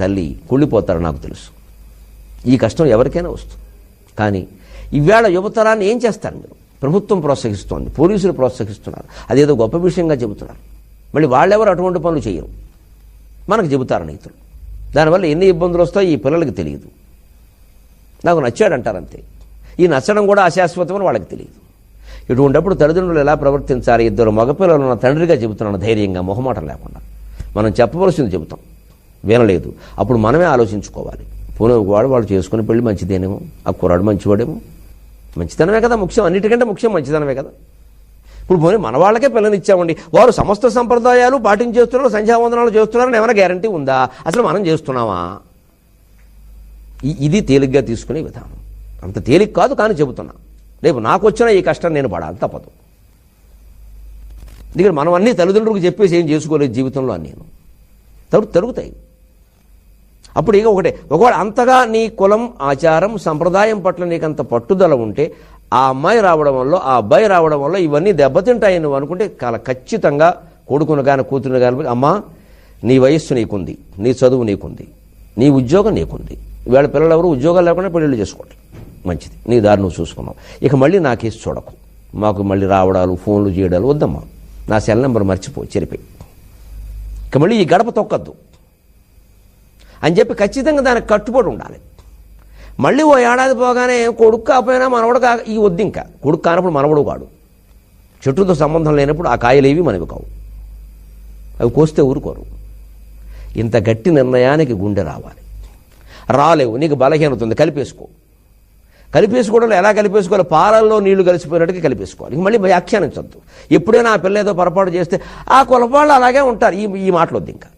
తల్లి కుళ్ళిపోతారో నాకు తెలుసు. ఈ కష్టం ఎవరికైనా వస్తుంది. కానీ ఈవేళ యువతరాన్ని ఏం చేస్తారు మీరు? ప్రభుత్వం ప్రోత్సహిస్తోంది పోలీసులు ప్రోత్సహిస్తున్నారు. అదేదో గొప్ప విషయంగా చెబుతున్నారు. మళ్ళీ వాళ్ళెవరు అటువంటి పనులు చేయరు? మనకు చెబుతారు నీతులు. దానివల్ల ఎన్ని ఇబ్బందులు వస్తాయో ఈ పిల్లలకి తెలియదు. నాకు నచ్చాడంటారు అంతే. ఈ నచ్చడం కూడా అశాశ్వతమని వాళ్ళకి తెలియదు. ఇటువంటిప్పుడు తల్లిదండ్రులు ఎలా ప్రవర్తించాలి? ఇద్దరు మగపిల్లలు ఉన్న తండ్రిగా చెబుతున్నాను ధైర్యంగా మొహమాటం లేకుండా. మనం చెప్పవలసింది చెబుతాం. వినలేదు. అప్పుడు మనమే ఆలోచించుకోవాలి. పోనీ వాడు వాళ్ళు చేసుకుని పెళ్ళి మంచిదేనేమో ఆ కుర్రాడు మంచివాడేమో. మంచితనమే కదా ముఖ్యం అన్నిటికంటే ముఖ్యం మంచితనమే కదా. ఇప్పుడు పోనీ మన వాళ్ళకే పిల్లనిచ్చామండి వారు సమస్త సంప్రదాయాలు పాటించేస్తున్నారు సంధ్యావందనాలు చేస్తున్నారని ఏమైనా గ్యారంటీ ఉందా? అసలు మనం చేస్తున్నామా? ఇది తేలిగ్గా తీసుకునే విధానం. అంత తేలిక కాదు కానీ చెబుతున్నా. రేపు నాకు వచ్చిన ఈ కష్టం నేను పడాలి తప్పదు. ఎందుకంటే మనం అన్ని తల్లిదండ్రులకు చెప్పేసి ఏం చేసుకోలేదు జీవితంలో అని నేను. తరు తరుగుతాయి. అప్పుడు ఇక ఒకటే ఒకవేళ అంతగా నీ కులం ఆచారం సంప్రదాయం పట్ల నీకంత పట్టుదల ఉంటే ఆ అమ్మాయి రావడం వల్ల ఆ అబ్బాయి రావడం వల్ల ఇవన్నీ దెబ్బతింటాయి నువ్వు అనుకుంటే చాలా ఖచ్చితంగా కొడుకును కానీ కూతురుని కానీ అమ్మా నీ వయస్సు నీకుంది నీ చదువు నీకుంది నీ ఉద్యోగం నీకుంది. వీళ్ళ పిల్లలు ఎవరు ఉద్యోగాలు లేకుండా పెళ్ళిళ్ళు చేసుకోవట్లేదు మంచిది. నీ దారి నువ్వు చూసుకున్నావు. ఇక మళ్ళీ నా కేసు చూడకు. మాకు మళ్ళీ రావడాలు ఫోన్లు చేయడాలు వద్దమ్మా. నా సెల్ నెంబర్ మర్చిపో చెరిపోయి ఇక మళ్ళీ ఈ గడప తొక్కద్దు. అని చెప్పి ఖచ్చితంగా దానికి కట్టుబడి ఉండాలి. మళ్ళీ ఓ ఏడాది పోగానే కొడుకు కాకపోయినా మనవడు కా ఈ వద్దు ఇంకా. కొడుకు కానప్పుడు మనవడు కాడు. చెట్టుతో సంబంధం లేనప్పుడు ఆ కాయలేవి మనవి కావు. అవి కోస్తే ఊరుకోరు. ఇంత గట్టి నిర్ణయానికి గుండె రావాలి. రాలేవు నీకు బలహీనత ఉంది కలిపేసుకో. కలిపేసుకోవడంలో ఎలా కలిపేసుకోవాలి? పాలల్లో నీళ్ళు కలిసిపోయినట్టుగా కలిపేసుకోవాలి. ఇంక మళ్ళీ వ్యాఖ్యానించద్దు. ఎప్పుడైనా ఆ పిల్ల ఏదో పొరపాటు చేస్తే ఆ కులపాళ్ళు అలాగే ఉంటారు. ఈ ఈ మాటలు వద్దు ఇంకా.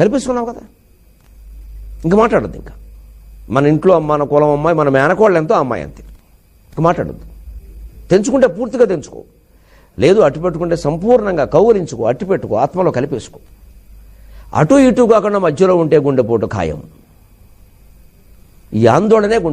కలిపేసుకున్నావు కదా? ఇంక మాట్లాడద్దు ఇంకా. మన ఇంట్లో మన కులం అమ్మాయి మన మేనకోళ్ళు ఎంతో అమ్మాయి అంతే. ఇంక మాట్లాడద్దు. తెంచుకుంటే పూర్తిగా తెంచుకో. లేదు అట్టు పెట్టుకుంటే సంపూర్ణంగా కౌలించుకో అట్టు పెట్టుకో ఆత్మలో కలిపేసుకో. అటు ఇటు కాకుండా మధ్యలో ఉంటే గుండెపోటు ఖాయం. ఈ ఆందోళనే గుండె